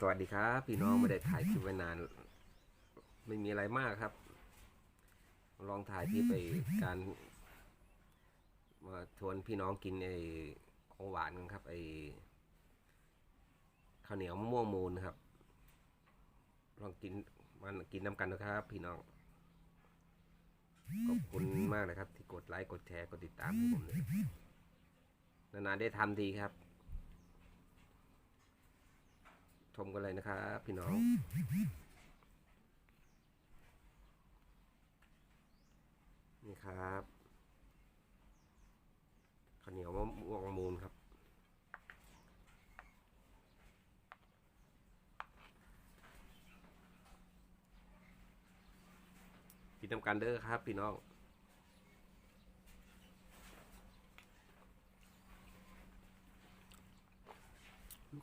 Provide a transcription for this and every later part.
สวัสดีครับ พี่น้องไม่ได้ถ่ายคลิปไว้นาน ไม่มีอะไรมากครับ ลองถ่ายที่ไปการมาชวนพี่น้องกินไอ้ของหวานกันครับไอ้ข้าวเหนียวมะม่วงมูนครับ ลองกินมันกินน้ำกันนะครับ พี่น้องขอบคุณมากเลยครับ ที่กดไลค์กดแชร์กดติดตามให้ผมเลยนานๆได้ทำทีครับ ชมกันเลยนะครับพี่น้องนี่ครับข้าวเหนียวมะม่วงมูลครับ กินน้ำกันเด้อครับ พี่น้อง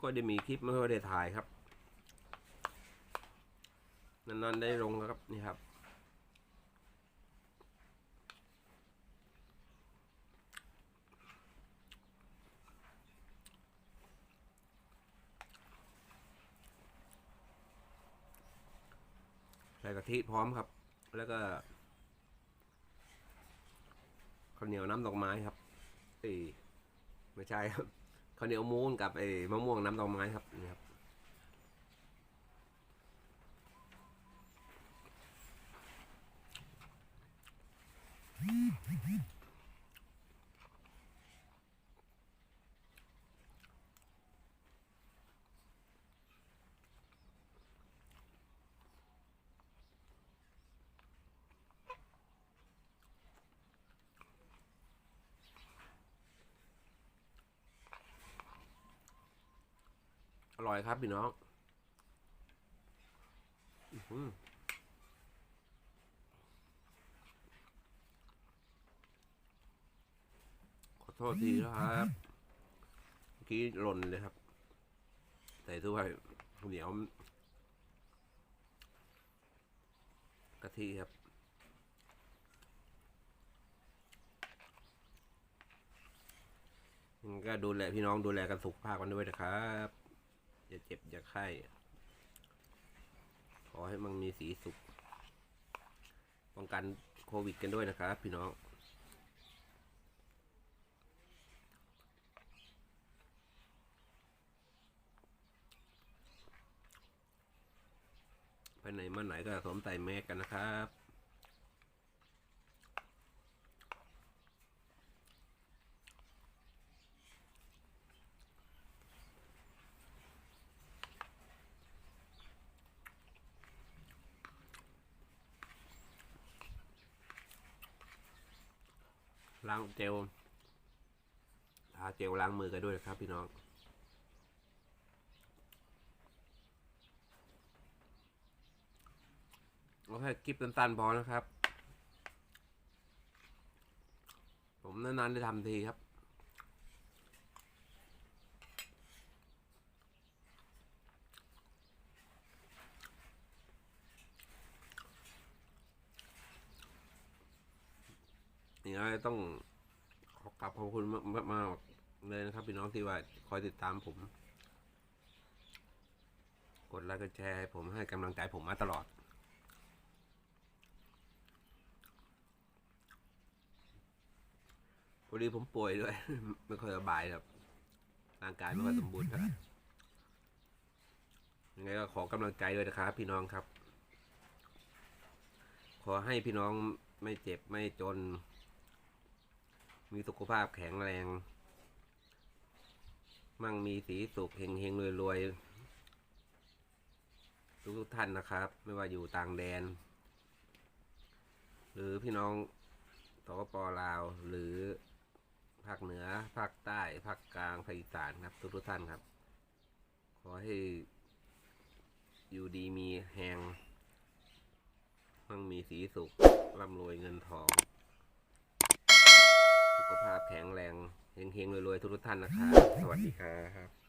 ค่อยได้มีคลิปไม่ค่อยได้ถ่ายครับนานๆได้ลงแล้วครับนี่ครับ ใส่กะทิพร้อมครับ แล้วก็ข้าวเหนียวน้ำดอกไม้ครับเอ้ยไม่ใช่ครับ ข้าวเหนียวมูนกับไอ้มะม่วงน้ำดอกไม้ครับนี่ครับ อยครับพี่น้องอขอโทษทีนะครับเมื่อกี้หล่นเลยครับ ใส่ถ้วยเหนียวกะทิครับก็ดูแลพี่น้องดูแลกันสุขภาพกันด้วยนะครับ อย่าเจ็บอย่าไข้ขอให้มันมีสีสุขป้องกันโควิดกันด้วยนะครับพี่น้องไปไหนมาไหนก็สวมใส่แมสกันนะครับ ล้างเจลทาเจลล้างมือกันด้วยนะครับพี่น้องเอาแค่คลิปสั้นๆพอนะครับ ผมนานๆได้ทำทีครับ ต้องขอกราบขอบคุณมากมากๆเลยนะครับพี่น้องที่ว่าคอยติดตามผม กดไลค์กดแชร์ให้ผมให้กำลังใจผมมาตลอด พอดีผมป่วยด้วย ไม่ค่อยสบายครับร่างกายไม่ค่อยสมบูรณ์เท่าไหร่ยังไงก็ขอกำลังใจด้วยนะครับ พี่น้องครับ ขอให้พี่น้องไม่เจ็บไม่จน มีสุขภาพแข็งแรง มั่งมีสีสุขเฮงเฮงรวยรวยทุกทุกท่านนะครับ ไม่ว่าอยู่ต่างแดน หรือพี่น้องสปปลาว หรือภาคเหนือ ภาคใต้ ภาคกลาง ภาคอีสานครับ ทุกทุกท่านครับ ขอให้อยู่ดีมีแหงมั่งมีสีสุขร่ำรวยเงินทอง สุขภาพแข็งแรง เฮงๆรวยๆทุกท่านนะครับ สวัสดีครับ